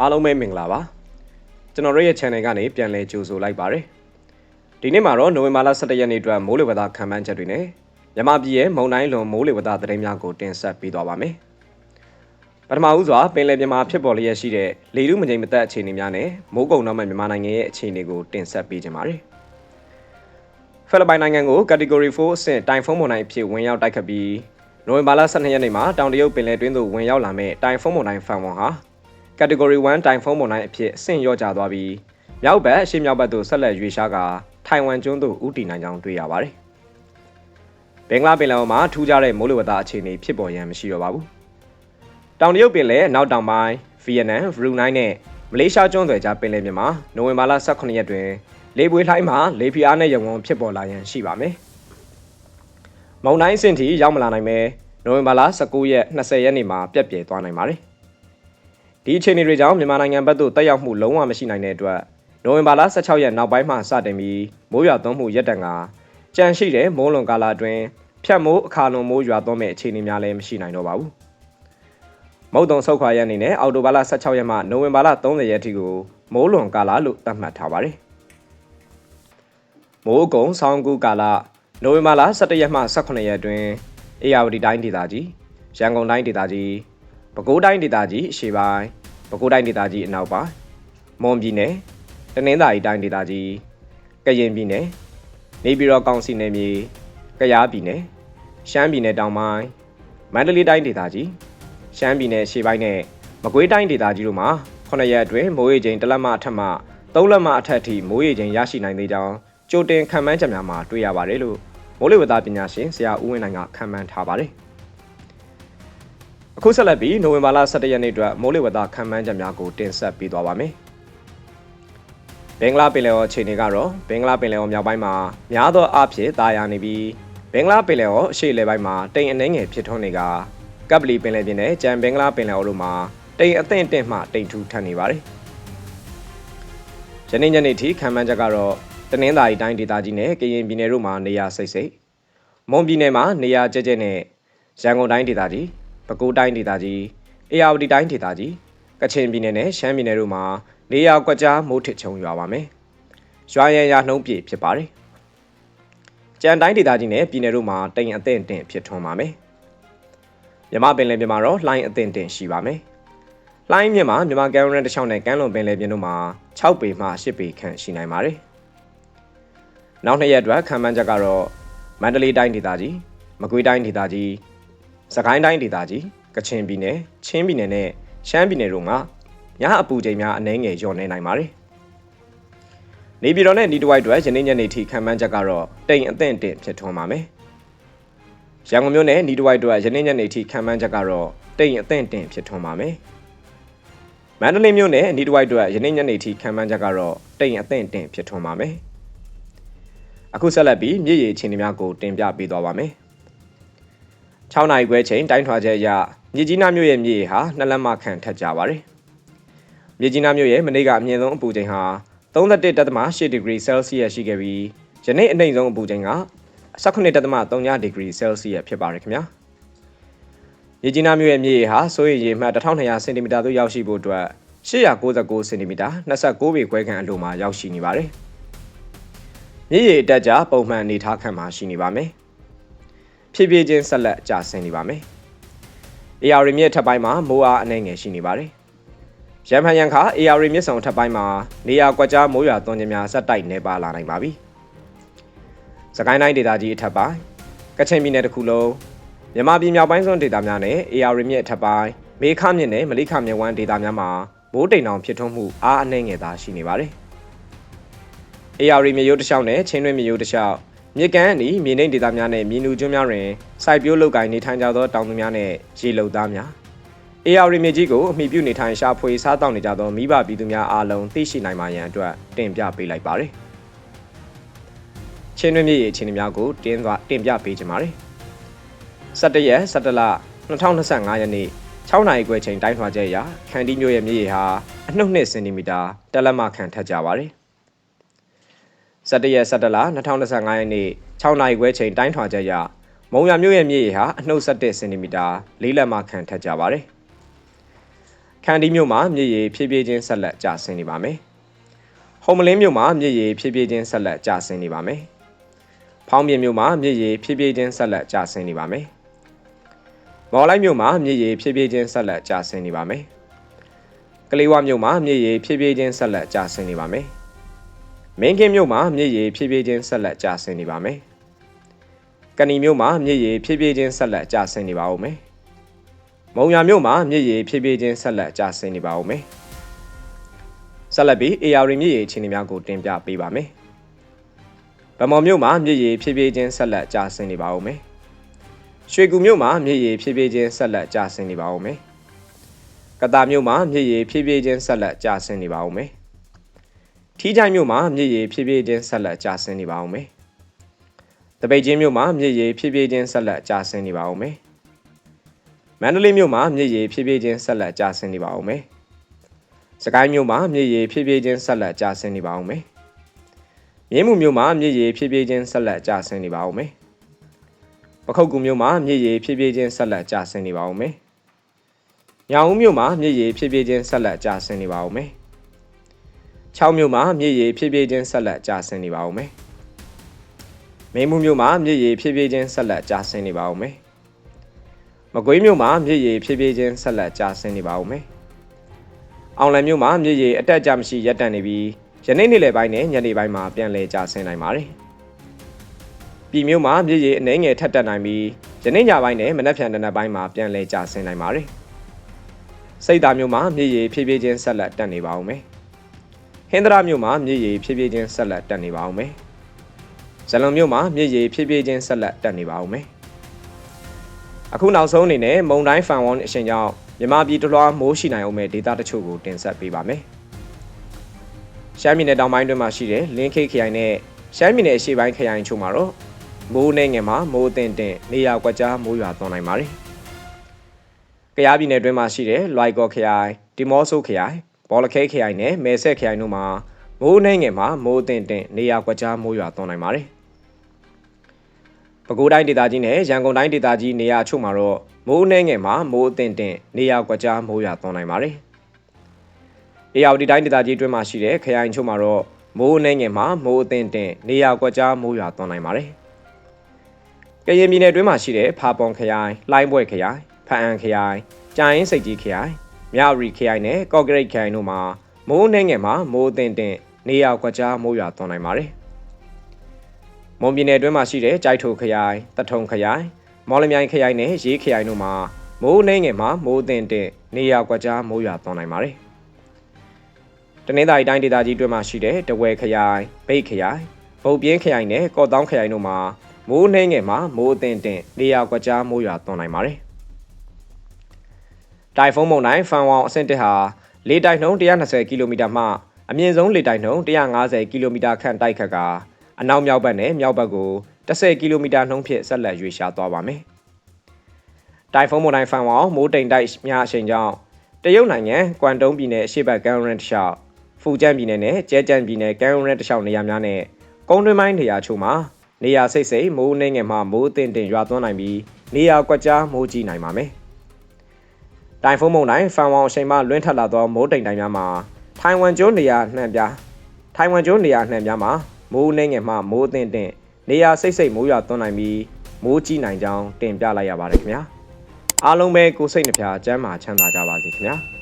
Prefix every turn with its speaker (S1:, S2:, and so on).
S1: အားလုံးပဲမင်္ဂလာပါကျွန်တော်တို့ရဲ့ channel ကနေပြန်လည်ကြိုဆိုလိုက်ပါတယ်ဒီနေ့မှာတော့နိုဝင်ဘာလ17ရက်နေ့အတွက်မိုးလေဝသခန့်မှန်းချက်တွေနဲ့မြန်မာပြည်ရဲ့မုန်တိုင်းလွန်မိုးလေဝသသတင်းများကိုတင်ဆက်ပေးသွားပါမယ်ပထမဦးစွာပင်လယ်ပြင်မှာဖြစ်ပေါ်လျက်ရှိတဲ့လေထုမငြိမ်မသက်အခြေအနေများနဲ့မိုးကုံတော့မဲ့မြန်မာနိုင်ငံရဲ့အခြေအနေကိုတင်ဆက်ပေးကြပါမယ်ဖိလစ်ပိုင်နိုင်ငံကို category 4အဆင့်တိုင်ဖုန်းမုန်တိုင်းအဖြစ်ဝင်ရောက်တိုက်ခတ်ပြီးနိုဝင်ဘာလ12ရက်နေ့မှာတောင်တရုတ်ပင်လယ်တွင်းသို့ဝင်ရောက်လာမဲ့တိုင်ဖုန်းမုန်တိုင်းဖန်ဝွန်ဟာ category 1တိုင်ဖုန်းမုန်တိုင်းအဖြစ်အဆင့်ရော့ကျသွားပြီးမြောက်ဘက်အရှေ့မြောက်ဘက်သို့ဆက်လက်ရွေ့ရှားကာထိုင်ဝမ်ကျွန်းသို့ဦးတည်နိုင်ကြောင်းတွေ့ရပါတယ်။ဘင်္ဂလားပင်လယ်အော်မှာထူးခြားတဲ့မိုးလေဝသအခြေအနေဖြစ်ပေါ်ရန်မရှိတော့ပါဘူး။တောင်တရုတ်ပင်လယ်နောက်တောင်ပိုင်းဗီယက်နမ်ဘရူနိုင်းနဲ့မလေးရှားကျွန်းဆွယ်ကြားပင်လယ်ပြင်မှာနိုဝင်ဘာလ18ရက်တွင်လေပွေးလှိုင်းမှာလေဖိအားနဲ့ရုံဝန်းဖြစ်ပေါ်လာရန်ရှိပါမယ်။မုန်တိုင်းအဆင့်ထိရောက်မလာနိုင်ပဲနိုဝင်ဘာလ19ရက်20ရက်နေ့မှာပြက်ပြယ်သွားနိုင်ပါတယ်။ ဒီအခြေအနေတွေကြောင့်မြန်မာနိုင်ငံဘက်သို့တက်ရောက်မှုလုံးဝမရှိနိုင်တဲ့အတွက်နိုဝင်ဘာလ16ရက်နောက်ပိုင်းမှစတင်ပြီးမိုးရွာသွန်းမှုရက်တန်ကကြန့်ရှိတဲ့မိုးလွန်ကာလအတွင်းဖြတ်မိုးအခါလွန်မိုးရွာသွန်းမဲ့အခြေအနေများလည်းမရှိနိုင်တော့ပါဘူး။မုတ်တုံဆုတ်ခွာရက်အနေနဲ့အော်တိုဘာလ16ရက်မှနိုဝင်ဘာလ30ရက်ထိကိုမိုးလွန်ကာလလို့သတ်မှတ်ထားပါတယ်။မိုးကုံဆောင်းကူကာလနိုဝင်ဘာလ17ရက်မှ18ရက်အတွင်းအေရဝတီတိုင်းဒေသကြီးရန်ကုန်တိုင်းဒေသကြီး ပဲခူးတိုင်းဒေသကြီးအရှေ့ပိုင်းပဲခူးတိုင်းဒေသကြီးအနောက်ပိုင်းမွန်ပြည်နယ်တနင်္သာရီတိုင်းဒေသကြီးကရင်ပြည်နယ်နေပြည်တော်ကောင်စီနယ်မြေကယားပြည်နယ်ရှမ်းပြည်နယ်တောင်ပိုင်းမန္တလေးတိုင်းဒေသကြီးရှမ်းပြည်နယ်ရှေ့ပိုင်းနဲ့မကွေးတိုင်းဒေသကြီးတို့မှာ9ရက်အတွင်းမိုးရေချိန်တစ်လက်မအထက်မှ3လက်မအထက်ထိမိုးရေချိန်ရရှိနိုင်သေးကြောင်းကြိုတင်ခံမှန်းချက်များမှာတွေ့ရပါတယ်လို့မိုးလေဝသပညာရှင်ဆရာဦးဝင်းနိုင်ကခံမှန်းထားပါတယ် အခုဆက်လက်ပြီးနိုဝင်ဘာလ17ရက်နေ့အတွက်မိုးလေဝသခံမှန်းချက်များကိုတင်ဆက်ပေးသွားပါမယ်ဘင်္ဂလားပင်လယ်အော်အခြေအနေကတော့ဘင်္ဂလားပင်လယ်အော်မြောက်ပိုင်းမှာများသောအားဖြင့်တာယာနေပြီးဘင်္ဂလားပင်လယ်အော်အရှေ့လေပိုင်းမှာတိမ်အနှဲငယ်ဖြစ်ထွန်းနေကကပ်ပလီပင်လယ်ပြင်နဲ့ကြံဘင်္ဂလားပင်လယ်အော်တို့မှာတိမ်အသင့်တင့်မှတိမ်ထူထပ်နေပါတယ်။ယနေ့ညနေထိခံမှန်းချက်ကတော့တနင်္သာရီတိုင်းဒေသကြီးနဲ့ကရင်ပြည်နယ်တို့မှာနေရာစိတ်စိတ်မွန်ပြည်နယ်မှာနေရာကျကျနဲ့ရန်ကုန်တိုင်းဒေသကြီး ပဲခူးတိုင်းဒေသကြီးအေရဝတီတိုင်းဒေသကြီးကချင်ပြည်နယ်နဲ့ရှမ်းပြည်နယ်တို့မှာနေရာကွက်ကြားမိုးထစ်ချုံရွာပါမယ်။ရွာရန်ရာနှုံးပြည့်ဖြစ်ပါတယ်။ကြံတိုင်းဒေသကြီးနဲ့ပြည်နယ်တို့မှာတိမ်အသင့်တင့်ဖြစ်ထွန်းပါမယ်။မြမပင်လယ်ပြင်မှာတော့လှိုင်းအသင့်တင့်ရှိပါမယ်။လှိုင်းမြင့်မှာမြမကမ်းရန်တစ်ချောင်းနဲ့ကမ်းလွန်ပင်လယ်ပြင်တို့မှာ6ပေမှ10ပေခန့်ရှိနိုင်ပါတယ်။နောက်နှစ်ရက်အတွက်ခံမှန်းချက်ကတော့မန္တလေးတိုင်းဒေသကြီးမကွေးတိုင်းဒေသကြီး စကိုင်းတိုင်းဒေသကြီးကချင်ပြည်နယ်ချင်းပြည်နယ်နဲ့ရှမ်းပြည်နယ်တို့မှာညအပူချိန်များအနည်းငယ်လျော့နေနိုင်ပါတယ်။နေပြည်တော်နဲ့နီတဝိုက်အတွက်ယနေ့ညနေထိခံမှန်းချက်ကတော့တိမ်အသင့်တင့်ဖြစ်ထွန်းပါမယ်။ရန်ကုန်မြို့နယ်နီတဝိုက်အတွက်ယနေ့ညနေထိခံမှန်းချက်ကတော့တိမ်အသင့်တင့်ဖြစ်ထွန်းပါမယ်။မန္တလေးမြို့နယ်နီတဝိုက်အတွက်ယနေ့ညနေထိခံမှန်းချက်ကတော့တိမ်အသင့်တင့်ဖြစ်ထွန်းပါမယ်။အခုဆက်လက်ပြီးမြည်ရည်အခြေအနေများကိုတင်ပြပေးသွားပါမယ်။ 6နိုင်ခွဲချိန်တိုင်းထွာချက်အရမြစ်ကြီးနားမြို့ရဲ့မြည်ရည်ဟာနှစ်လက်မခန့်ထက်ကြပါတယ်။မြစ်ကြီးနားမြို့ရဲ့မနေ့ကအမြင့်ဆုံးအပူချိန်ဟာ31.8ဒီဂရီ Celsius ရှိခဲ့ပြီးယနေ့အနှိမ့်ဆုံးအပူချိန်က18.3ဒီဂရီ Celsius ဖြစ်ပါတယ်ခင်ဗျာမြစ်ကြီးနားမြို့ရဲ့မြေဟာစိုးရိမ်ရေမှတ်1200စင်တီမီတာသို့ရောက်ရှိဖို့အတွက်899စင်တီမီတာ29ပေခွဲခန့်အလိုမှာရောက်ရှိနေပါတယ်မြေရေအတက်ကြပုံမှန်အနေထားခန့်မှာရှိနေပါမယ် ဖြည်းဖြည်းချင်းဆက်လက်ကျဆင်းနေပါမယ်။ AR မြစ်ထပ်ပိုင်းမှာမိုးအားအနှဲငယ်ရှိနေပါတယ်။ရန်ဖန်ရန်ခါ AR မြစ်ဆောင်ထပ်ပိုင်းမှာနေရာကွက်ကြားမိုးရွာသွန်းခြင်းများဆက်တိုက်နေပါလာနိုင်ပါပြီ။စကိုင်းတိုင်းဒေသကြီးအထက်ပိုင်းကချင်ပြည်နယ်တစ်ခုလုံးမြန်မာပြည်မြောက်ပိုင်းစွန်းဒေသများနဲ့ AR မြစ်အထက်ပိုင်းမေခမြစ်နဲ့မလိခမြစ်ဝမ်းဒေသများမှာမိုးတိမ်တောင်ဖြစ်ထွန်းမှုအားအနှဲငယ်သာရှိနေပါတယ်။ AR မြစ်ရိုးတစ်လျှောက်နဲ့ချင်းတွင်းမြစ်ရိုးတစ်လျှောက် မြစ်ကမ်းအနီးမြေနိမ့်ဒေသများနဲ့မြေနူကျွန်းများတွင်စိုက်ပျိုးလုပ်ကိုင်နေထိုင်ကြသောတောင်သူများနဲ့ရေလုံသားများ AR မြေကြီးကိုအမိပြုနေထိုင်ရှာဖွေစားတောက်နေကြသောမိဘပြည်သူများအားလုံးသိရှိနိုင်ပါရန်အတွက်တင်ပြပေးလိုက်ပါတယ်။ချင်းတွင်းမြေအခြေအနေများကိုတင်းသွားတင်ပြပေးကြပါမယ်။17ရက်17လ2025ရက်နေ့6နိုင်ခွဲချိန်တိုင်းထွာချက်အရခန္တီးမြို့ရဲ့မြေရေဟာအနှုတ်2စင်တီမီတာတက်လက်မခန့်ထက်ကြပါတယ်။ 17ရက်17လ2025ရက်နေ့6နိုင်ခွဲချိန်တိုင်းထွာချက်အရမုံရမြို့ရဲ့မြေရေဟာအနှုတ်17စင်တီမီတာ၄လက်မခန့်ထက်ကြပါတယ်။ခန္တီမြို့မှာမြစ်ရေဖြည်းဖြည်းချင်းဆက်လက်ကျဆင်းနေပါမယ်။ဟုံမလင်းမြို့မှာမြစ်ရေဖြည်းဖြည်းချင်းဆက်လက်ကျဆင်းနေပါမယ်။ဖောင်းပြင်မြို့မှာမြစ်ရေဖြည်းဖြည်းချင်းဆက်လက်ကျဆင်းနေပါမယ်။မော်လိုက်မြို့မှာမြစ်ရေဖြည်းဖြည်းချင်းဆက်လက်ကျဆင်းနေပါမယ်။ကလေးဝမြို့မှာမြစ်ရေဖြည်းဖြည်းချင်းဆက်လက်ကျဆင်းနေပါမယ်။ မင်းကင်းမြို့မှာမြစ်ရေဖြည်းဖြည်းချင်းဆက်လက်ကျဆင်းနေပါမယ်။ကဏီမြို့မှာမြစ်ရေဖြည်းဖြည်းချင်းဆက်လက်ကျဆင်းနေပါဦးမယ်။မုံရမြို့မှာမြစ်ရေဖြည်းဖြည်းချင်းဆက်လက်ကျဆင်းနေပါဦးမယ်။ဆက်လက်ပြီး AR မြစ်ရေအခြေအနေများကိုတင်ပြပေးပါမယ်။ဗမော်မြို့မှာမြစ်ရေဖြည်းဖြည်းချင်းဆက်လက်ကျဆင်းနေပါဦးမယ်။ရွှေကူမြို့မှာမြစ်ရေဖြည်းဖြည်းချင်းဆက်လက်ကျဆင်းနေပါဦးမယ်။ကတာမြို့မှာမြစ်ရေဖြည်းဖြည်းချင်းဆက်လက်ကျဆင်းနေပါဦးမယ်။ ထီးချိုင်မြို့မှာမြစ်ရေဖြည်းဖြည်းချင်းဆက်လက်ကျဆင်းနေပါဦးမယ်။တပိတ်ချင်းမြို့မှာမြစ်ရေဖြည်းဖြည်းချင်းဆက်လက်ကျဆင်းနေပါဦးမယ်။မန္တလေးမြို့မှာမြစ်ရေဖြည်းဖြည်းချင်းဆက်လက်ကျဆင်းနေပါဦးမယ်။စကိုင်းမြို့မှာမြစ်ရေဖြည်းဖြည်းချင်းဆက်လက်ကျဆင်းနေပါဦးမယ်။မြင်းမှုမြို့မှာမြစ်ရေဖြည်းဖြည်းချင်းဆက်လက်ကျဆင်းနေပါဦးမယ်။ပခုတ်ကူမြို့မှာမြစ်ရေဖြည်းဖြည်းချင်းဆက်လက်ကျဆင်းနေပါဦးမယ်။ညောင်ဦးမြို့မှာမြစ်ရေဖြည်းဖြည်းချင်းဆက်လက်ကျဆင်းနေပါဦးမယ်။ ချောင်းမြို့မှာမြစ်ရေဖြည်းဖြည်းချင်းဆက်လက်ကျဆင်းနေပါဦးမယ်။မိန်မှုမြို့မှာမြစ်ရေဖြည်းဖြည်းချင်းဆက်လက်ကျဆင်းနေပါဦးမယ်။မကွေးမြို့မှာမြစ်ရေဖြည်းဖြည်းချင်းဆက်လက်ကျဆင်းနေပါဦးမယ်။အောင်လံမြို့မှာမြစ်ရေအတက်အကျမရှိရပ်တန့်နေပြီးယနေ့နေ့လယ်ပိုင်းနဲ့ညနေပိုင်းမှာပြန်လည်ကျဆင်းနိုင်ပါတယ်။ပြည်မြို့မှာမြစ်ရေအနှဲငယ်ထက်တက်နိုင်ပြီးယနေ့ညပိုင်းနဲ့မနက်ဖြန်တနက်ပိုင်းမှာပြန်လည်ကျဆင်းနိုင်ပါတယ်။စိတ်သားမြို့မှာမြစ်ရေဖြည်းဖြည်းချင်းဆက်လက်တက်နေပါဦးမယ်။ ဟင်္ဒရာမြို့မှာမြစ်ရေဖြည်းဖြည်းချင်းဆက်လက်တက်နေပါဦးမယ်။ဇလွန်မြို့မှာမြစ်ရေဖြည်းဖြည်းချင်းဆက်လက်တက်နေပါဦးမယ်။အခုနောက်ဆုံးအနေနဲ့မုံတိုင်းဖန်ဝေါင်းအရှင်ကြောင့်မြမပြည်တလွှားမိုးရှိနိုင်အောင်မဲ့ဒေတာတချို့ကိုတင်ဆက်ပေးပါမယ်။ရှမ်းပြည်နယ်တောင်ပိုင်းတွင်မှာရှိတဲ့လင်းခိတ်ခရိုင်နဲ့ရှမ်းပြည်နယ်အရှေ့ပိုင်းခရိုင်ချို့မှာတော့မိုးနဲ့ငယ်မှာမိုးအသင့်တင်နေရာကွက်ကြားမိုးရွာသွန်းနိုင်ပါတယ်။ကယားပြည်နယ်တွင်မှာရှိတဲ့လွိုက်ကော်ခရိုင်ဒီမော့ဆိုခရိုင် ဘောလခဲခရိုင်နဲ့မဲဆက်ခရိုင်တို့မှာမိုးနဲ့ငယ်မှာမိုးအသင့်တင်နေရာကွက်ကြားမိုးရွာသွန်းနိုင်ပါတယ်။ပဲခူးတိုင်းဒေသကြီးနဲ့ရန်ကုန်တိုင်းဒေသကြီးနေရာအချို့မှာတော့မိုးနှဲငယ်မှာမိုးအသင့်တင်နေရာကွက်ကြားမိုးရွာသွန်းနိုင်ပါတယ်။အေရဝတီတိုင်းဒေသကြီးအတွင်းမှာရှိတဲ့ခရိုင်ချို့မှာတော့မိုးနှဲငယ်မှာမိုးအသင့်တင်နေရာကွက်ကြားမိုးရွာသွန်းနိုင်ပါတယ်။ကရင်ပြည်နယ်အတွင်းမှာရှိတဲ့ဖာပွန်ခရိုင်၊လှိုင်းဘွဲ့ခရိုင်၊ဖအံခရိုင်၊ကြာရင်စိတ်ကြီးခရိုင်၊ မြရီခရိုင်နဲ့ကော့ဂရိတ်ခရိုင်တို့မှာမိုးနှဲငယ်မှာမိုးအသင့်တင်နေရာကွက်ကြားမိုးရွာသွန်းနိုင်ပါတယ်။မွန်ပြည်နယ်အတွင်းမှာရှိတဲ့ကြိုက်ထိုခရိုင်တထုံခရိုင်မော်လမြိုင်ခရိုင်နဲ့ရေးခရိုင်တို့မှာမိုးနှင်းငယ်မှာမိုးအသင့်တဲ့နေရာကွက်ကြားမိုးရွာသွန်းနိုင်ပါတယ်။တနင်္သာရီတိုင်းဒေသကြီးအတွင်းမှာရှိတဲ့တဝဲခရိုင်၊မြိတ်ခရိုင်၊ဗုတ်ပြင်းခရိုင်နဲ့ကော့တောင်းခရိုင်တို့မှာမိုးနှင်းငယ်မှာမိုးအသင့်တဲ့နေရာကွက်ကြားမိုးရွာသွန်းနိုင်ပါတယ်။ တိုင်ဖုန်းမုန်တိုင်းဖန်ဝေါင်အဆင့်တစ်ဟာလေတိုက်နှုန်း120ကီလိုမီတာမှအမြင့်ဆုံးလေတိုက်နှုန်း150ကီလိုမီတာခန့်တိုက်ခတ်ကာအနောက်မြောက်ဘက်နဲ့မြောက်ဘက်ကို10ကီလိုမီတာနှုန်းဖြင့်ဆက်လက်ရွေ့ရှားသွားပါမယ်။တိုင်ဖုန်းမုန်တိုင်းဖန်ဝေါင်မိုးတိမ်တိုက်များအချိန်ကြောင့်တရုတ်နိုင်ငံကွမ်တုံးပြည်နယ်အရှေ့ဘက်ကမ်းရန်တလျှောက်ဖူကျန်းပြည်နယ်နဲ့ကျဲကျန်းပြည်နယ်ကမ်းရန်တလျှောက်နေရာများနဲ့ကုန်းတွင်းပိုင်းနေရာချို့မှာနေရာစိတ်စိတ်မိုးနှင်းငယ်မှမိုးတင်တင်ရွာသွန်းနိုင်ပြီးနေရာကွက်ကြားမိုးကြီးနိုင်ပါမယ်။ တိုင်ဖုန်းမုန်တိုင်းဖန်ဝေါင်အချိန်မှလွင့်ထက်လာသောမိုးတိမ်တိုင်းများမှာထိုင်ဝမ်ကျွန်းနေရာနှံ့ပြားထိုင်ဝမ်ကျွန်းနေရာနှံ့ပြားမှာမိုးနှင်းငယ်မှမိုးတင်တင်နေရာစိတ်စိတ်မိုးရွာသွန်းနိုင်ပြီးမိုးကြီးနိုင်ကြောင်းတင်ပြလိုက်ရပါတယ်ခင်ဗျာအားလုံးပဲကိုစိတ်နှဖျားစမ်းမာချမ်းသာကြပါစေခင်ဗျာ